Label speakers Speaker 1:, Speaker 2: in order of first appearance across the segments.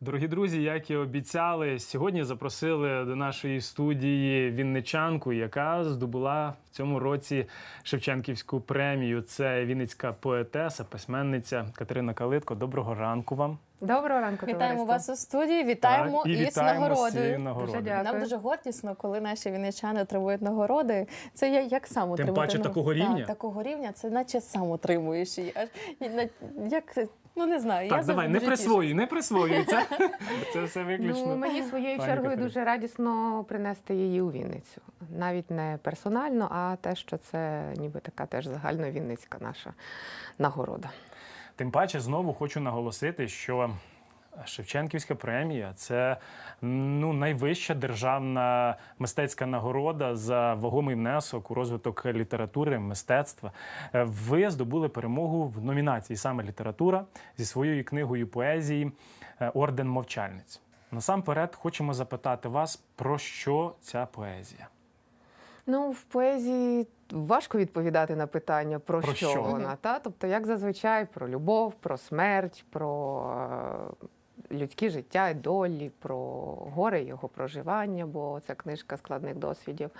Speaker 1: Дорогі друзі, як і обіцяли, сьогодні запросили до нашої студії вінничанку, яка здобула в цьому році Шевченківську премію. Це вінницька поетеса, письменниця Катерина Калитко. Доброго ранку вам.
Speaker 2: Доброго ранку,
Speaker 3: Вітаємо
Speaker 2: товариство.
Speaker 3: вас у студії. Вітаємо
Speaker 1: Так, і
Speaker 3: із
Speaker 1: вітаємо з
Speaker 3: нагородою.
Speaker 2: Дуже дякую.
Speaker 3: Нам дуже гордісно, коли наші вінничани отримують нагороди. Це я- як сам отримати
Speaker 1: паче
Speaker 3: нагороду.
Speaker 1: такого рівня?
Speaker 3: Так, такого рівня, це наче сам отримуєш її. Аж на- як це? Ну не знаю.
Speaker 1: Так,
Speaker 3: я
Speaker 1: давай, не присвоюй, не присвоюй. Це, це все виключно.
Speaker 2: Ну, мені своєю
Speaker 1: Пані
Speaker 2: чергою дуже радісно принести її у Вінницю. Навіть не персонально, а те, що це ніби така теж загальновінницька наша нагорода.
Speaker 1: Тим паче, знову хочу наголосити, що Шевченківська премія це ну, найвища державна мистецька нагорода за вагомий внесок у розвиток літератури, мистецтва. Е, Ви здобули перемогу в номінації саме література зі своєю книгою поезії е, Орден мовчальниць. Насамперед хочемо запитати вас, про що ця поезія?
Speaker 2: Ну, в поезії важко відповідати на питання, про,
Speaker 1: Про
Speaker 2: що,
Speaker 1: що?
Speaker 2: вона. Та? Тобто, як зазвичай, про любов, про смерть, про е, людське життя і долі, про горе його проживання, бо це книжка складних досвідів.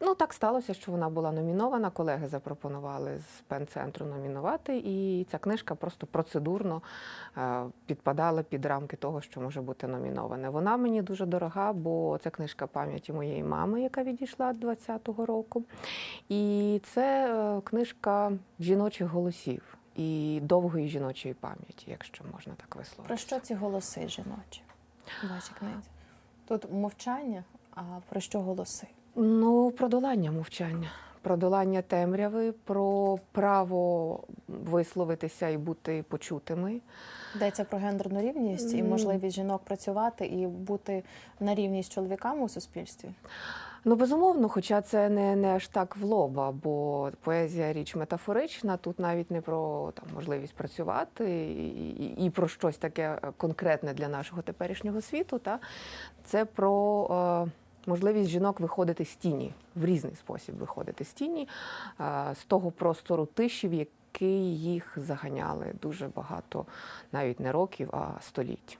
Speaker 2: Ну, так сталося, що вона була номінована. Колеги запропонували з пен-центру номінувати, і ця книжка просто процедурно е, підпадала під рамки того, що може бути номіноване. Вона мені дуже дорога, бо це книжка пам'яті моєї мами, яка відійшла 20-го року. І це е, книжка жіночих голосів і довгої жіночої пам'яті, якщо можна так
Speaker 3: висловити.
Speaker 2: Про
Speaker 3: що ці голоси жіночі в вашій книзі? Тут мовчання, а про що голоси?
Speaker 2: Ну, про долання мовчання, про долання темряви, про право висловитися і бути почутими.
Speaker 3: Йдеться про гендерну рівність і можливість жінок працювати і бути на рівні з чоловіками у суспільстві.
Speaker 2: Ну, безумовно, хоча це не, не аж так в лоба, бо поезія річ метафорична. Тут навіть не про там можливість працювати і, і, і про щось таке конкретне для нашого теперішнього світу. Та це про е, можливість жінок виходити з тіні в різний спосіб виходити з тіні, з того простору тиші, в який їх заганяли дуже багато, навіть не років, а століть.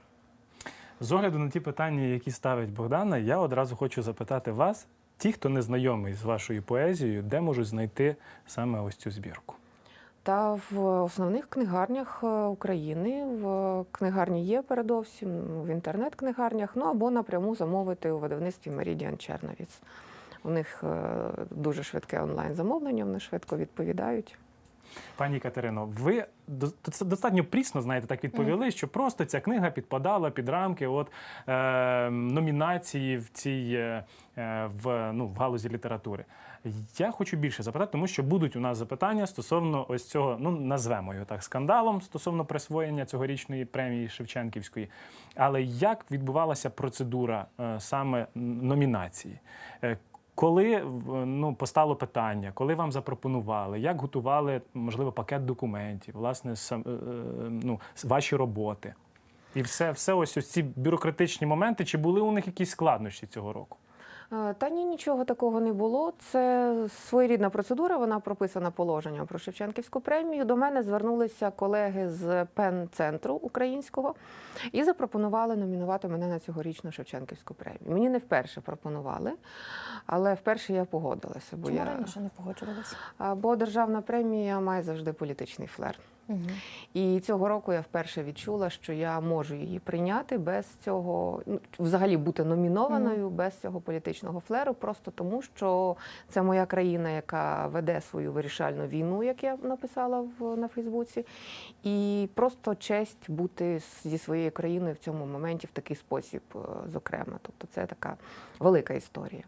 Speaker 1: З огляду на ті питання, які ставить Богдана, я одразу хочу запитати вас, ті, хто не знайомий з вашою поезією, де можуть знайти саме ось цю збірку?
Speaker 2: Та в основних книгарнях е, України в книгарні є передовсім в інтернет-книгарнях, ну або напряму замовити у видавництві Меридіан Черновіц. У них е, дуже швидке онлайн замовлення, вони швидко відповідають.
Speaker 1: Пані Катерино, ви достатньо прісно знаєте, так відповіли, що просто ця книга підпадала під рамки от, е, номінації в цій е, е, в, ну, в галузі літератури. Я хочу більше запитати, тому що будуть у нас запитання стосовно ось цього, ну назвемо його так, скандалом стосовно присвоєння цьогорічної премії Шевченківської. Але як відбувалася процедура е, саме номінації? Е, коли ну, постало питання, коли вам запропонували, як готували, можливо, пакет документів, власне, сам, е, е, ну, ваші роботи? І все, все ось, ось ці бюрократичні моменти, чи були у них якісь складнощі цього року?
Speaker 2: Е, Та ні, нічого такого не було. Це своєрідна процедура, вона прописана положенням про Шевченківську премію. До мене звернулися колеги з пен-центру українського і запропонували номінувати мене на цьогорічну Шевченківську премію. Мені не вперше пропонували, але вперше я погодилася, бо
Speaker 3: Чому
Speaker 2: я
Speaker 3: раніше не погоджувалися?
Speaker 2: А, бо державна премія має завжди політичний флер.
Speaker 3: Угу.
Speaker 2: І цього року я вперше відчула, що я можу її прийняти без цього, ну, взагалі бути номінованою без цього політичного флеру, просто тому, що це моя країна, яка веде свою вирішальну війну, як я написала в на Фейсбуці, і просто честь бути зі своєю країною в цьому моменті в такий спосіб, е, зокрема. Тобто, це така велика історія.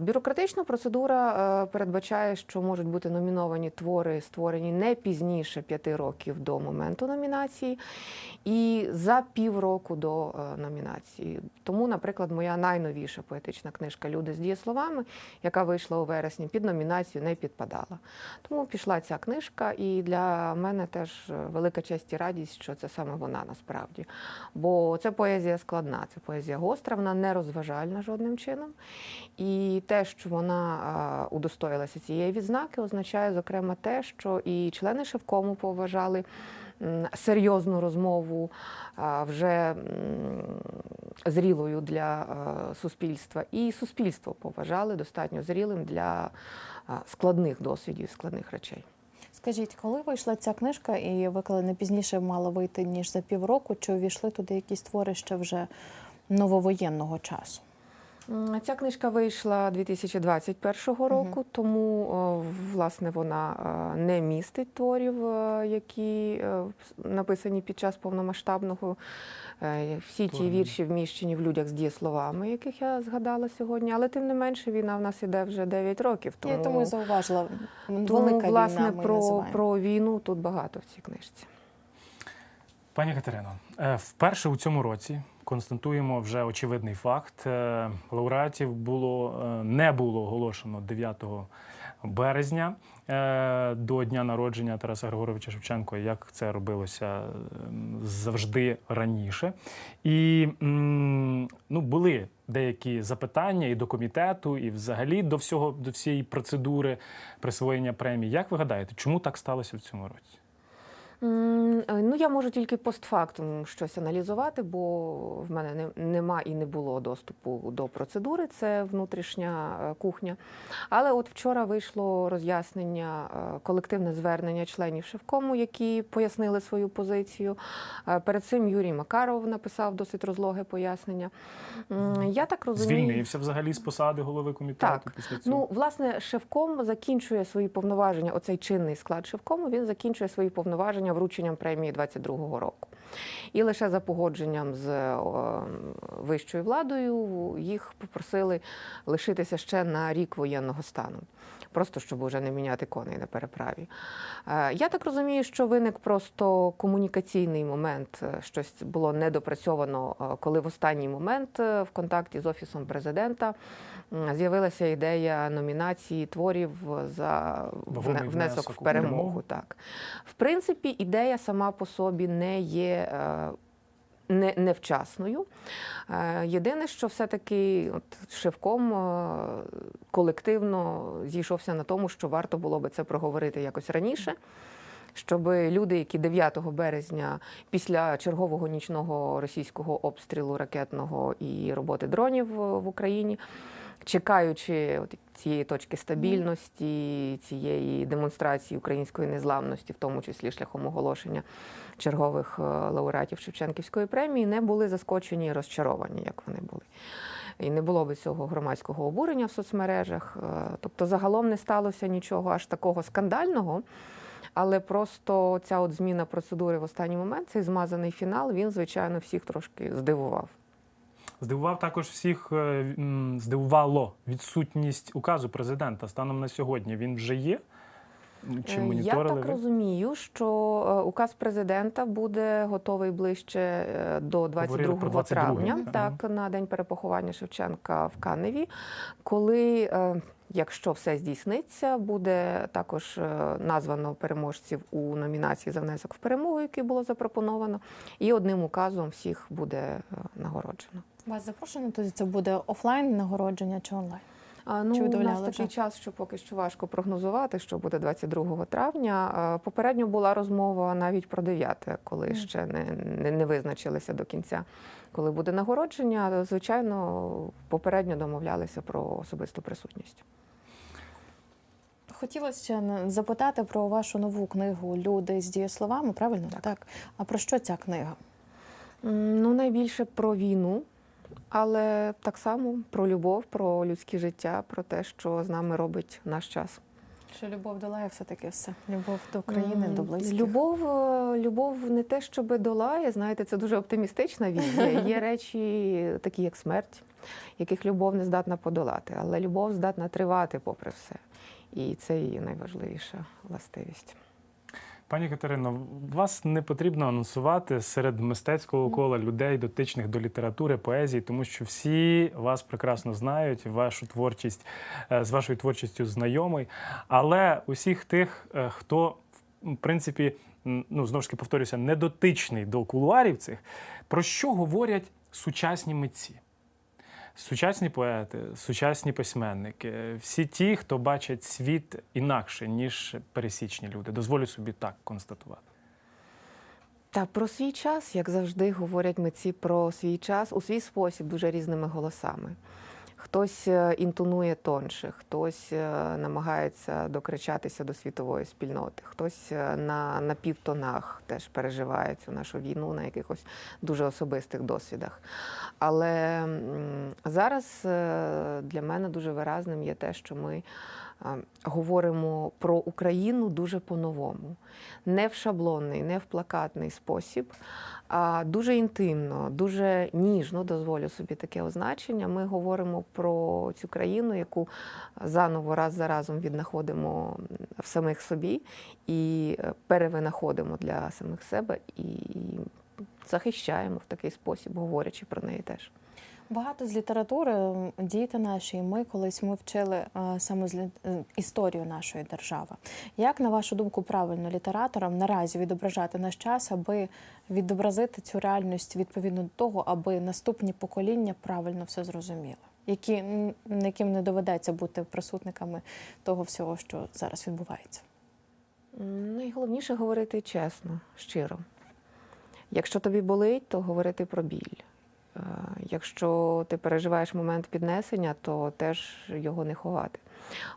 Speaker 2: Бюрократична процедура е, передбачає, що можуть бути номіновані твори, створені не пізніше п'яти років до моменту номінації, і за півроку до е, номінації. Тому, наприклад, моя найновіша поетична книжка Люди з дієсловами, яка вийшла у вересні, під номінацію не підпадала. Тому пішла ця книжка, і для мене теж е, велика честь і радість, що це саме вона насправді. Бо це поезія складна, це поезія гостра, вона не розважальна жодним чином. І те, що вона удостоїлася цієї відзнаки, означає, зокрема, те, що і члени Шевкому поважали серйозну розмову, вже зрілою для суспільства. І суспільство поважали достатньо зрілим для складних досвідів, складних речей.
Speaker 3: Скажіть, коли вийшла ця книжка, і ви не пізніше мала вийти ніж за півроку, чи увійшли туди якісь твори ще вже нововоєнного часу?
Speaker 2: Ця книжка вийшла 2021 року, тому власне вона е, не містить творів, е, які е, написані під час повномасштабного. Всі ті вірші вміщені в людях з дієсловами, яких я згадала сьогодні. Але тим не менше війна в нас іде вже 9 років. Тому,
Speaker 3: Я тому і зауважила.
Speaker 2: тому власне
Speaker 3: війна ми
Speaker 2: про,
Speaker 3: називаємо.
Speaker 2: про війну тут багато в цій книжці.
Speaker 1: Пані Катерино, вперше у цьому році констатуємо вже очевидний факт. Е, Лауреатів було е, не було оголошено 9 березня е, до дня народження Тараса Григоровича Шевченка, як це робилося е, завжди раніше. І ну, були деякі запитання і до комітету, і взагалі до всього до всієї процедури присвоєння премії. Як ви гадаєте, чому так сталося в цьому році?
Speaker 2: Е, Ну, я можу тільки постфактум щось аналізувати, бо в мене нема і не було доступу до процедури, це внутрішня е, кухня. Але от вчора вийшло роз'яснення, е, колективне звернення членів Шевкому, які пояснили свою позицію. Перед цим Юрій Макаров написав досить розлоге пояснення. Я так розумію.
Speaker 1: Звільнився взагалі з посади голови комітету
Speaker 2: Так.
Speaker 1: після цього.
Speaker 2: Ну, власне, Шевком закінчує свої повноваження. Оцей чинний склад Шевкому він закінчує свої повноваження врученням премії 22-го року. І лише за погодженням з е, вищою владою їх попросили лишитися ще на рік воєнного стану. Просто щоб уже не міняти коней на переправі. Е, Я так розумію, що виник просто комунікаційний момент. е, Щось було недопрацьовано, коли в останній момент в контакті з офісом президента з'явилася ідея номінації творів за
Speaker 1: внесок
Speaker 2: в перемогу. Так, в принципі, ідея сама по собі не є. Е, Не, невчасною. Е, Єдине, що все-таки от Шевком е, колективно зійшовся на тому, що варто було би це проговорити якось раніше, щоб люди, які 9 березня після чергового нічного російського обстрілу ракетного і роботи дронів в в Україні, чекаючи от цієї точки стабільності, цієї демонстрації української незламності, в тому числі шляхом оголошення чергових е, лауреатів Шевченківської премії, не були заскочені і розчаровані, як вони були. І не було би цього громадського обурення в соцмережах. Е, Тобто, загалом не сталося нічого аж такого скандального. Але просто ця от зміна процедури в останній момент, цей змазаний фінал, він, звичайно, всіх трошки здивував.
Speaker 1: Здивував також всіх, е, здивувало відсутність указу президента станом на сьогодні. Він вже є? Чи
Speaker 2: Е, Я так
Speaker 1: ви?
Speaker 2: розумію, що е, указ президента буде готовий ближче до 22
Speaker 1: 22,
Speaker 2: травня,
Speaker 1: так.
Speaker 2: так на день перепоховання Шевченка в Каневі, коли. Якщо все здійсниться, буде також названо переможців у номінації за внесок в перемогу, який було запропоновано, і одним указом всіх буде нагороджено.
Speaker 3: Вас запрошено, тоді це буде офлайн нагородження чи онлайн?
Speaker 2: А, ну, у нас такий
Speaker 3: вже?
Speaker 2: час, що поки що важко прогнозувати, що буде 22 травня. Попередньо була розмова навіть про 9, коли
Speaker 3: Мгм.
Speaker 2: ще не, не, не визначилися до кінця, коли буде нагородження. Звичайно, попередньо домовлялися про особисту присутність.
Speaker 3: Хотілося запитати про вашу нову книгу Люди з дієсловами, правильно? Так. А про що ця книга?
Speaker 2: Ну, найбільше про війну, але так само про любов, про людське життя, про те, що з нами робить наш час.
Speaker 3: Що любов долає все-таки все. Любов до країни,
Speaker 2: М,
Speaker 3: до близьких.
Speaker 2: Любов, е, любов не те, щоб долає. Знаєте, це дуже оптимістична візія. Є речі, такі як смерть, яких любов не здатна подолати, але любов здатна тривати попри все. І це її найважливіша властивість.
Speaker 1: Пані Катерино, вас не потрібно анонсувати серед мистецького кола людей, дотичних до літератури, поезії, тому що всі вас прекрасно знають, вашу творчість е, з вашою творчістю знайомий. Але усіх тих, е, хто в принципі, ну знову ж таки повторюся, недотичний до кулуарів цих, про що говорять сучасні митці? Сучасні поети, сучасні письменники, всі ті, хто бачать світ інакше, ніж пересічні люди. Дозволю собі так констатувати.
Speaker 2: Та про свій час, як завжди, говорять митці про свій час у свій спосіб, дуже різними голосами. Хтось е, інтонує тонше, хтось е, намагається докричатися до світової спільноти, хтось е, на, на півтонах теж переживає цю нашу війну на якихось дуже особистих досвідах. Але зараз для мене дуже виразним є те, що ми говоримо про Україну дуже по-новому, не в шаблонний, не в плакатний спосіб, а дуже інтимно, дуже ніжно дозволю собі таке означення. Ми говоримо про цю країну, яку заново раз за разом віднаходимо в самих собі і е, перевинаходимо для самих себе і захищаємо в такий спосіб, говорячи про неї теж.
Speaker 3: Багато з літератури діти наші, і ми колись ми вчили е, саме з лі- е, історію нашої держави. Як на вашу думку, правильно літераторам наразі відображати наш час, аби відобразити цю реальність відповідно до того, аби наступні покоління правильно все зрозуміли, які яким не доведеться бути присутниками того всього, що зараз відбувається?
Speaker 2: Найголовніше говорити чесно, щиро. Якщо тобі болить, то говорити про біль. Е, Якщо ти переживаєш момент піднесення, то теж його не ховати.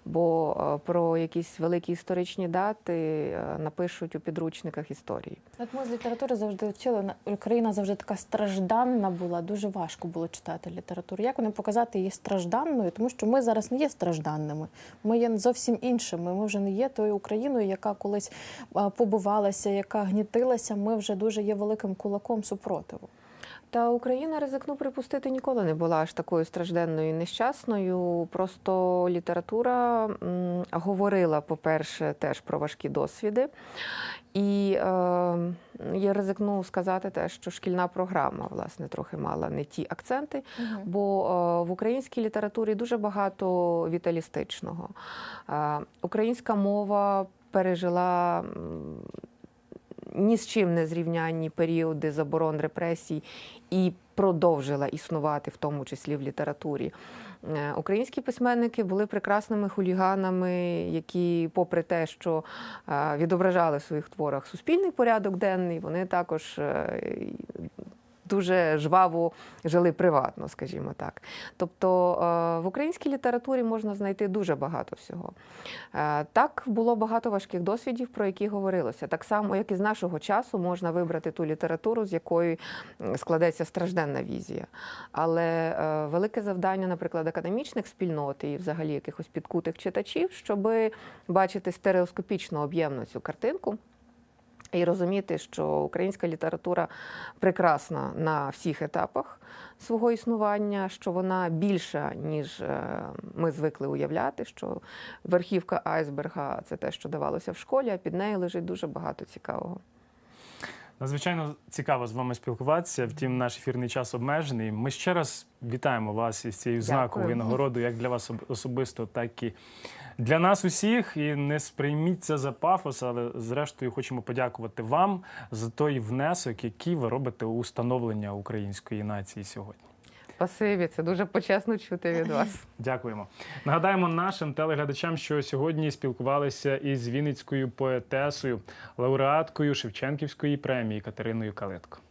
Speaker 2: Бо е, про якісь великі історичні дати е, напишуть у підручниках історії.
Speaker 3: От ми з літератури завжди вчили на- Україна завжди така стражданна була. Дуже важко було читати літературу. Як вони показати її стражданною? Тому що ми зараз не є стражданними. Ми є зовсім іншими. Ми вже не є тою Україною, яка колись побувалася, яка гнітилася. Ми вже дуже є великим кулаком супротиву.
Speaker 2: Та Україна, ризикну припустити, ніколи не була аж такою стражденною і нещасною. Просто література м, говорила, по-перше, теж про важкі досвіди. І е, я ризикну сказати те, що шкільна програма, власне, трохи мала не ті акценти, бо е, в українській літературі дуже багато віталістичного. Е, Українська мова пережила. м, ні з чим не зрівнянні періоди заборон репресій і продовжила існувати, в тому числі в літературі. Е, Українські письменники були прекрасними хуліганами, які, попри те, що е, відображали в своїх творах суспільний порядок денний, вони також е, дуже жваво жили приватно, скажімо так. Тобто е, в українській літературі можна знайти дуже багато всього. Е, Так було багато важких досвідів, про які говорилося. Так само, як і з нашого часу, можна вибрати ту літературу, з якої складеться стражденна візія. Але е, велике завдання, наприклад, академічних спільнот і взагалі якихось підкутих читачів, щоб бачити стереоскопічно об'ємно цю картинку. І розуміти, що українська література прекрасна на всіх етапах свого існування, що вона більша, ніж е, ми звикли уявляти, що верхівка айсберга це те, що давалося в школі, а під нею лежить дуже багато цікавого.
Speaker 1: Надзвичайно цікаво з вами спілкуватися. Втім, наш ефірний час обмежений. Ми ще раз вітаємо вас із цією знаковою
Speaker 2: Дякую.
Speaker 1: нагородою, як для вас особисто, так і для нас усіх. І не сприйміться за пафос, але зрештою хочемо подякувати вам за той внесок, який ви робите у становлення української нації сьогодні.
Speaker 2: Спасибі, це дуже почесно чути від вас.
Speaker 1: Дякуємо. Нагадаємо нашим телеглядачам, що сьогодні спілкувалися із вінницькою поетесою, лауреаткою Шевченківської премії Катериною Калитко.